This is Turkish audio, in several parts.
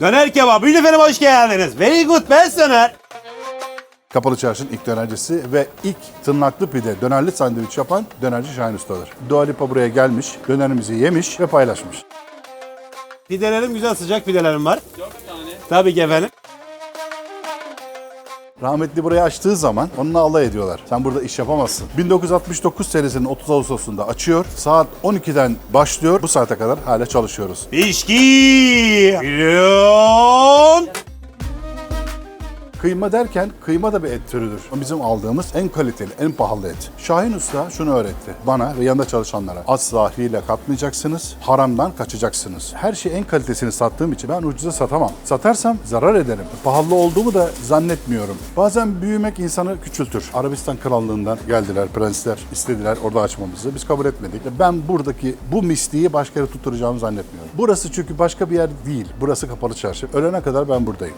Döner kebap. Buyurun efendim hoş geldiniz. Very good best döner. Kapalı Çarşı'nın ilk dönercisi ve ilk tırnaklı pide dönerli sandviç yapan dönerci Şahin Usta'dır. Dua Lipa buraya gelmiş, dönerimizi yemiş ve paylaşmış. Pidelerim güzel sıcak pidelerim var. Dört tane. Tabii ki efendim. Rahmetli burayı açtığı zaman onunla alay ediyorlar. Sen burada iş yapamazsın. 1969 senesinin 30 Ağustos'unda açıyor. Saat 12'den başlıyor. Bu saate kadar hala çalışıyoruz. İçki. Milyon. Kıyma derken kıyma da bir et türüdür. Bizim aldığımız en kaliteli, en pahalı et. Şahin Usta şunu öğretti bana ve yanında çalışanlara. Asla hile katmayacaksınız, haramdan kaçacaksınız. Her şeyi en kalitesini sattığım için ben ucuza satamam. Satarsam zarar ederim. Pahalı olduğumu da zannetmiyorum. Bazen büyümek insanı küçültür. Arabistan krallığından geldiler prensler, istediler orada açmamızı. Biz kabul etmedik. Ben buradaki bu misliği başka yere tutturacağımı zannetmiyorum. Burası çünkü başka bir yer değil. Burası kapalı çarşı. Ölene kadar ben buradayım.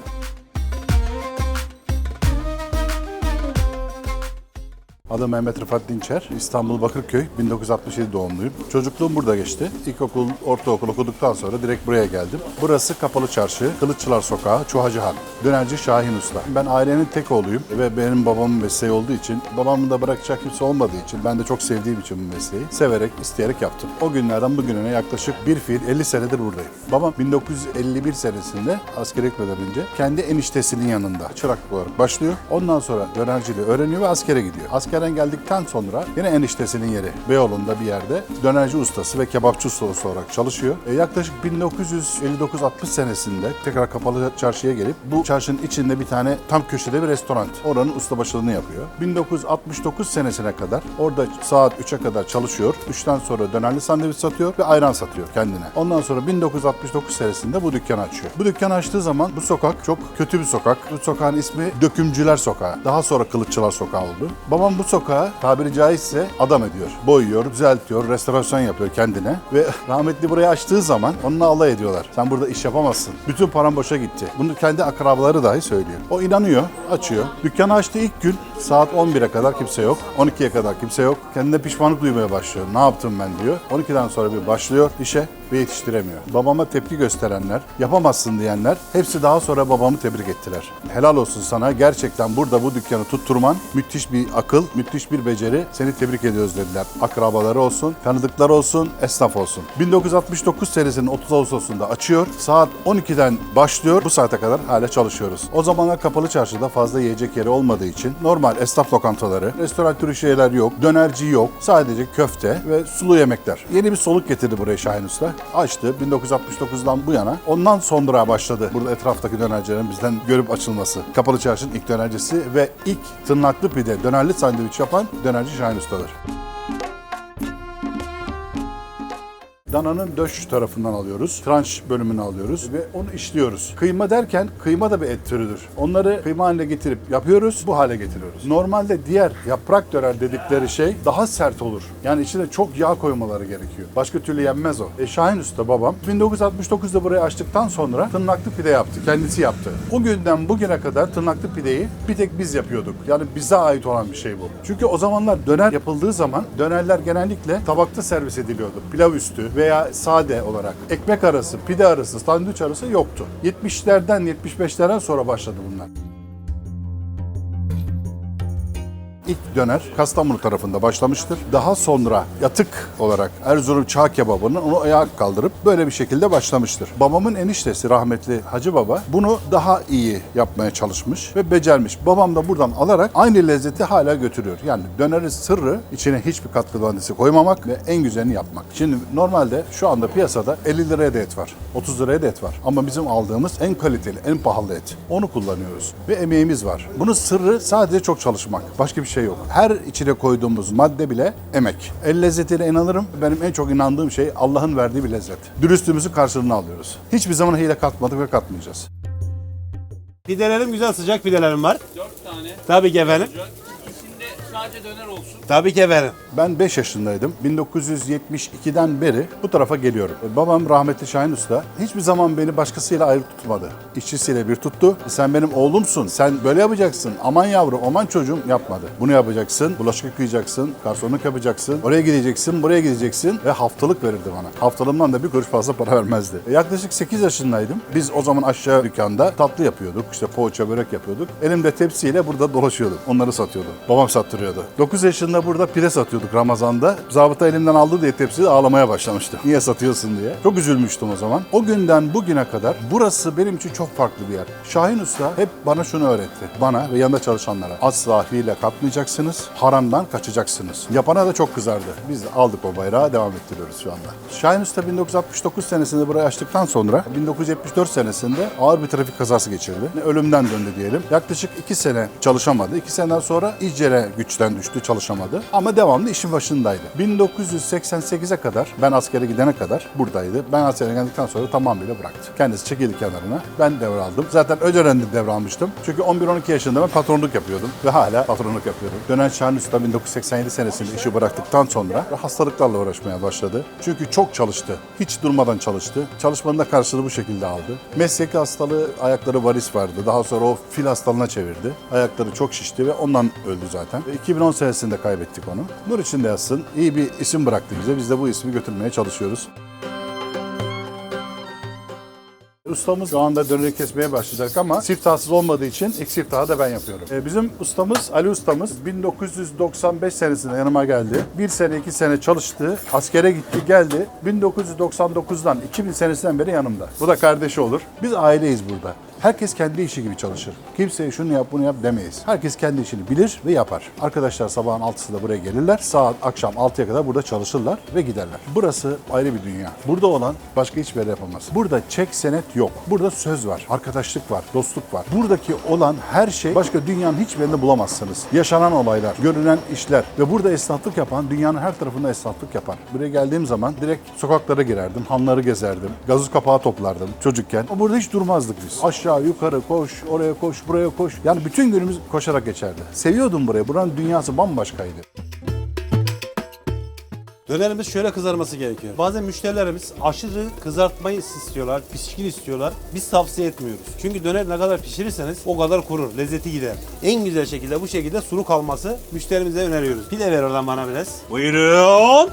Adım Mehmet Rıfat Dinçer. İstanbul Bakırköy, 1967 doğumluyum. Çocukluğum burada geçti. İlkokul, ortaokul okuduktan sonra direkt buraya geldim. Burası Kapalı Çarşı, Kılıççılar Sokağı, Çuhacı Han. Dönerci Şahin Usta. Ben ailenin tek oğluyum ve benim babamın mesleği olduğu için, babamın da bırakacak kimse olmadığı için, ben de çok sevdiğim için bu mesleği, severek, isteyerek yaptım. O günlerden bugününe yaklaşık bir fiil 50 senedir buradayım. Babam 1951 senesinde askere gitmeden önce kendi eniştesinin yanında çıraklık olarak başlıyor. Ondan sonra dönerciliği öğreniyor ve askere gidiyor. Askerden geldikten sonra yine eniştesinin yeri Beyoğlu'nda bir yerde dönerci ustası ve kebapçı ustası olarak çalışıyor. E, yaklaşık 1959-60 senesinde tekrar kapalı çarşıya gelip bu çarşının içinde bir tane tam köşede bir restoran. Oranın ustabaşılığını yapıyor. 1969 senesine kadar orada saat 3'e kadar çalışıyor. 3'ten sonra dönerli sandviç satıyor ve ayran satıyor kendine. Ondan sonra 1969 senesinde bu dükkanı açıyor. Bu dükkanı açtığı zaman bu sokak çok kötü bir sokak. Bu sokağın ismi Dökümcüler Sokağı. Daha sonra Kılıççılar Sokağı oldu. Babam bu sokağı tabiri caizse adam ediyor. Boyuyor, düzeltiyor, restorasyon yapıyor kendine. Ve rahmetli burayı açtığı zaman onunla alay ediyorlar. Sen burada iş yapamazsın. Bütün param boşa gitti. Bunu kendi akrabaları dahi söylüyor. O inanıyor, açıyor. Dükkanı açtığı ilk gün saat 11'e kadar kimse yok. 12'ye kadar kimse yok. Kendine pişmanlık duymaya başlıyor. Ne yaptım ben diyor. 12'den sonra bir başlıyor işe ve yetiştiremiyor. Babama tepki gösterenler, yapamazsın diyenler hepsi daha sonra babamı tebrik ettiler. Helal olsun sana. Gerçekten burada bu dükkanı tutturman müthiş bir akıl, müthiş bir beceri. Seni tebrik ediyoruz dediler. Akrabaları olsun, tanıdıkları olsun, esnaf olsun. 1969 senesinin 30 Ağustos'unda açıyor. Saat 12'den başlıyor. Bu saate kadar hala çalışıyoruz. O zamanlar kapalı çarşıda fazla yiyecek yeri olmadığı için normal esnaf lokantaları, restoran türü şeyler yok, dönerci yok. Sadece köfte ve sulu yemekler. Yeni bir soluk getirdi buraya Şahin Usta. Açtı 1969'dan bu yana. Ondan sonra başladı burada etraftaki dönercilerin bizden görüp açılması. Kapalı çarşının ilk dönercisi ve ilk tırnaklı pide dönerli sandviç yapan dönerci Şahin Usta'dır. Dananın döş tarafından alıyoruz. Tranş bölümünü alıyoruz ve onu işliyoruz. Kıyma derken kıyma da bir et türüdür. Onları kıyma haline getirip yapıyoruz, bu hale getiriyoruz. Normalde diğer yaprak döner dedikleri şey daha sert olur. Yani içine çok yağ koymaları gerekiyor. Başka türlü yenmez o. E Şahin Usta babam 1969'da burayı açtıktan sonra tırnaklı pide yaptı. Kendisi yaptı. O günden bugüne kadar tırnaklı pideyi bir tek biz yapıyorduk. Yani bize ait olan bir şey bu. Çünkü o zamanlar döner yapıldığı zaman dönerler genellikle tabakta servis ediliyordu. Pilav üstü veya sade olarak. Ekmek arası, pide arası, sandviç arası yoktu. 70'lerden 75'lerden sonra başladı bunlar. İlk döner Kastamonu tarafında başlamıştır. Daha sonra yatık olarak Erzurum çağ kebabının onu ayağa kaldırıp böyle bir şekilde başlamıştır. Babamın eniştesi rahmetli Hacı Baba bunu daha iyi yapmaya çalışmış ve becermiş. Babam da buradan alarak aynı lezzeti hala götürüyor. Yani dönerin sırrı içine hiçbir katkı maddesi koymamak ve en güzelini yapmak. Şimdi normalde şu anda piyasada 50 liraya da et var. 30 liraya da et var. Ama bizim aldığımız en kaliteli, en pahalı et. Onu kullanıyoruz. Ve emeğimiz var. Bunun sırrı sadece çok çalışmak. Başka bir şey yok. Her içine koyduğumuz madde bile emek. El lezzetiyle inanırım. Benim en çok inandığım şey Allah'ın verdiği bir lezzet. Dürüstlüğümüzün karşılığını alıyoruz. Hiçbir zaman hile katmadık ve katmayacağız. Pidelerim güzel sıcak pidelerim var. Dört tane Tabii ki efendim. olacak. Sadece döner olsun. Tabii ki efendim. Ben 5 yaşındaydım. 1972'den beri bu tarafa geliyorum. Babam rahmetli Şahin Usta hiçbir zaman beni başkasıyla ayrı tutmadı. İşçisiyle bir tuttu. Sen benim oğlumsun. Sen böyle yapacaksın. Aman yavrum, aman çocuğum yapmadı. Bunu yapacaksın. Bulaşık yıkayacaksın. Garsonluk yapacaksın. Oraya gideceksin, buraya gideceksin ve haftalık verirdi bana. Haftalığımdan da bir kuruş fazla para vermezdi. E, Yaklaşık 8 yaşındaydım. Biz o zaman aşağı dükkanda tatlı yapıyorduk. İşte poğaça, börek yapıyorduk. Elimde tepsiyle burada dolaşıyordum. Onları satıyordum. Babam sattırıyordu. 9 yaşında burada pide satıyorduk Ramazan'da. Zabıta elimden aldı diye tepsiyi ağlamaya başlamıştı. Niye satıyorsun diye. Çok üzülmüştüm o zaman. O günden bugüne kadar burası benim için çok farklı bir yer. Şahin Usta hep bana şunu öğretti. Bana ve yanında çalışanlara. Asla hile katmayacaksınız. Haramdan kaçacaksınız. Yapana da çok kızardı. Biz aldık o bayrağı devam ettiriyoruz şu anda. Şahin Usta 1969 senesinde burayı açtıktan sonra 1974 senesinde ağır bir trafik kazası geçirdi. Ölümden döndü diyelim. Yaklaşık 2 sene çalışamadı. 2 seneden sonra icre güçten düştü çalışamadı. Ama devamlı işin başındaydı. 1988'e kadar ben askere gidene kadar buradaydı. Ben askere geldikten sonra tamamıyla bıraktı. Kendisi çekildi kenarına. Ben devraldım. Zaten o dönemde devralmıştım. Çünkü 11-12 yaşında ben patronluk yapıyordum. Ve hala patronluk yapıyorum. Dönen Şahin Usta 1987 senesinde işi bıraktıktan sonra hastalıklarla uğraşmaya başladı. Çünkü çok çalıştı. Hiç durmadan çalıştı. Çalışmanın da karşılığı bu şekilde aldı. Mesleki hastalığı ayakları varis vardı. Daha sonra o fil hastalığına çevirdi. Ayakları çok şişti ve ondan öldü zaten. Ve 2010 senesinde kaybettik onu. Nur içinde yatsın. İyi bir isim bıraktı bize. Biz de bu ismi götürmeye çalışıyoruz. Ustamız şu anda döneri kesmeye başlayacak ama siftahsız olmadığı için ilk siftahı da ben yapıyorum. Ee, bizim ustamız, Ali ustamız 1995 senesinde yanıma geldi. Bir sene, iki sene çalıştı. Askere gitti, geldi. 1999'dan 2000 senesinden beri yanımda. Bu da kardeşi olur. Biz aileyiz burada. Herkes kendi işi gibi çalışır. Kimseye şunu yap bunu yap demeyiz. Herkes kendi işini bilir ve yapar. Arkadaşlar sabahın 6'sında buraya gelirler. Saat akşam 6'ya kadar burada çalışırlar ve giderler. Burası ayrı bir dünya. Burada olan başka hiçbir yerde yapamaz. Burada çek senet yok. Burada söz var, arkadaşlık var, dostluk var. Buradaki olan her şey başka dünyanın hiçbir yerinde bulamazsınız. Yaşanan olaylar, görünen işler ve burada esnaflık yapan dünyanın her tarafında esnaflık yapar. Buraya geldiğim zaman direkt sokaklara girerdim, hanları gezerdim, gazoz kapağı toplardım çocukken. Burada hiç durmazdık biz. Aşağı yukarı koş, oraya koş, buraya koş. Yani bütün günümüz koşarak geçerdi. Seviyordum burayı. Buranın dünyası bambaşkaydı. Dönerimiz şöyle kızarması gerekiyor. Bazen müşterilerimiz aşırı kızartmayı istiyorlar, pişkin istiyorlar. Biz tavsiye etmiyoruz. Çünkü döner ne kadar pişirirseniz o kadar kurur, lezzeti gider. En güzel şekilde bu şekilde sulu kalması müşterimize öneriyoruz. Pide ver oradan bana biraz. Buyurun.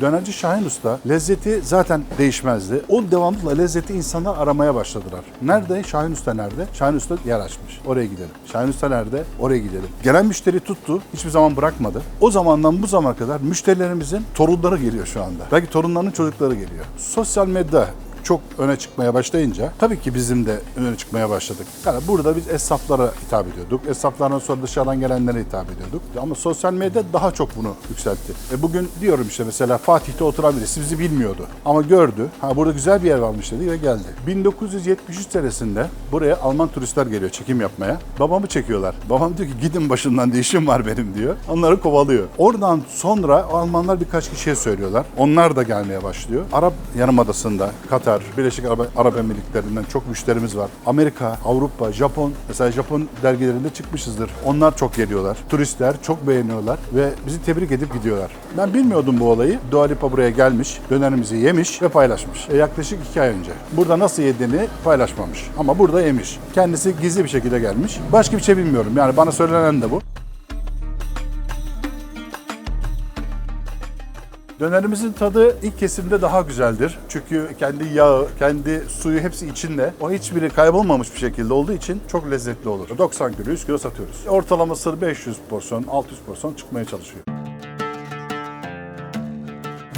Dönerci Şahin Usta lezzeti zaten değişmezdi. O devamlı lezzeti insanlar aramaya başladılar. Nerede? Şahin Usta nerede? Şahin Usta yer açmış. Oraya gidelim. Şahin Usta nerede? Oraya gidelim. Gelen müşteri tuttu. Hiçbir zaman bırakmadı. O zamandan bu zamana kadar müşterilerimizin torunları geliyor şu anda. Belki torunlarının çocukları geliyor. Sosyal medya çok öne çıkmaya başlayınca tabii ki bizim de öne çıkmaya başladık. Yani burada biz esnaflara hitap ediyorduk. Esnaflardan sonra dışarıdan gelenlere hitap ediyorduk. Ama sosyal medya daha çok bunu yükseltti. E bugün diyorum işte mesela Fatih'te oturan birisi bizi bilmiyordu. Ama gördü. Ha burada güzel bir yer varmış dedi ve geldi. 1973 senesinde buraya Alman turistler geliyor çekim yapmaya. Babamı çekiyorlar. Babam diyor ki gidin başından diye var benim diyor. Onları kovalıyor. Oradan sonra Almanlar birkaç kişiye söylüyorlar. Onlar da gelmeye başlıyor. Arap Yarımadası'nda Katar, Birleşik Arap, Arap Emirlikleri'nden çok müşterimiz var. Amerika, Avrupa, Japon. Mesela Japon dergilerinde çıkmışızdır. Onlar çok geliyorlar. Turistler çok beğeniyorlar ve bizi tebrik edip gidiyorlar. Ben bilmiyordum bu olayı. Dua Lipa buraya gelmiş, dönerimizi yemiş ve paylaşmış. E, yaklaşık iki ay önce. Burada nasıl yediğini paylaşmamış. Ama burada yemiş. Kendisi gizli bir şekilde gelmiş. Başka bir şey bilmiyorum. Yani bana söylenen de bu. Dönerimizin tadı ilk kesimde daha güzeldir. Çünkü kendi yağı, kendi suyu hepsi içinde. O hiçbiri kaybolmamış bir şekilde olduğu için çok lezzetli olur. 90 kilo, 100 kilo satıyoruz. Ortalaması 500 porsiyon, 600 porsiyon çıkmaya çalışıyor.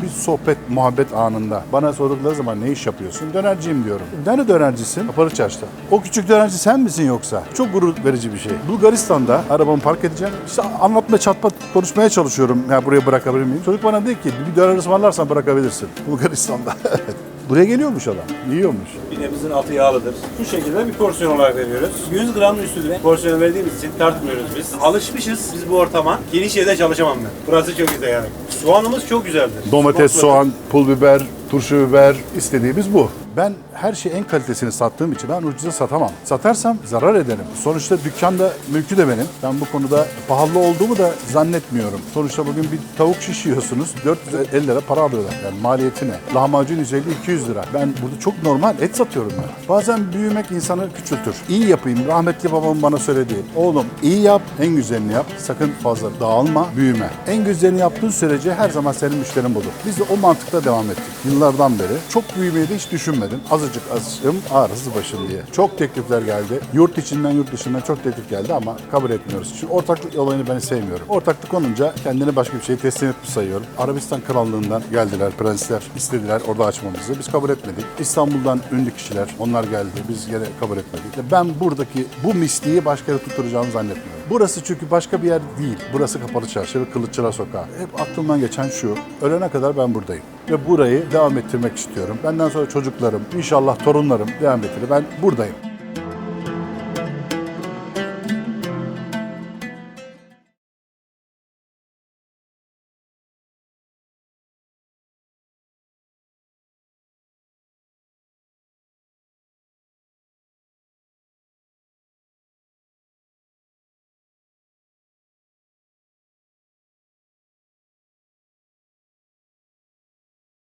Bir sohbet, muhabbet anında bana sordukları zaman ne iş yapıyorsun? Dönerciyim diyorum. Nerede dönercisin? Kapalı çarşıda. O küçük dönerci sen misin yoksa? Çok gurur verici bir şey. Bulgaristan'da arabamı park edeceğim. İşte anlatma çatma konuşmaya çalışıyorum. Ya buraya bırakabilir miyim? Çocuk bana dedi ki bir döner ısmarlarsan bırakabilirsin. Bulgaristan'da. buraya geliyormuş adam. Yiyormuş. Pidemizin altı yağlıdır. Bu şekilde bir porsiyon olarak veriyoruz. 100 gramın üstüne porsiyon verdiğimiz için tartmıyoruz biz. Alışmışız biz bu ortama. Geniş yerde çalışamam ben. Burası çok güzel yani. Soğanımız çok güzeldir. Domates, Soslu. soğan, pul biber, turşu biber istediğimiz bu. Ben her şeyi en kalitesini sattığım için ben ucuza satamam. Satarsam zarar ederim. Sonuçta dükkanda mülkü de benim. Ben bu konuda pahalı olduğumu da zannetmiyorum. Sonuçta bugün bir tavuk şiş yiyorsunuz. 450 lira para alıyorlar. Yani maliyeti ne? Lahmacun 150-200 lira. Ben burada çok normal et satıyorum ben. Bazen büyümek insanı küçültür. İyi yapayım. Rahmetli babam bana söyledi. Oğlum iyi yap, en güzelini yap. Sakın fazla dağılma, büyüme. En güzelini yaptığın sürece her zaman senin müşterin budur. Biz de o mantıkta devam ettik. Yıllardan beri. Çok büyümeyi de hiç düşünmedim. Azıcık azıcım ağrısı başım diye. Çok teklifler geldi. Yurt içinden yurt dışından çok teklif geldi ama kabul etmiyoruz. Çünkü ortaklık olayını ben sevmiyorum. Ortaklık olunca kendini başka bir şeye teslim etmiş sayıyorum. Arabistan Krallığından geldiler prensler. istediler orada açmamızı. Biz kabul etmedik. İstanbul'dan ünlü kişiler onlar geldi. Biz gene kabul etmedik. Ben buradaki bu misliği başka yere tutturacağını zannetmiyorum. Burası çünkü başka bir yer değil. Burası Kapalı Çarşı ve Kılıççılar Sokağı. Hep aklımdan geçen şu. Ölene kadar ben buradayım. Ve burayı devam ettirmek istiyorum. Benden sonra çocuklarım, inşallah torunlarım devam ettirir. Ben buradayım.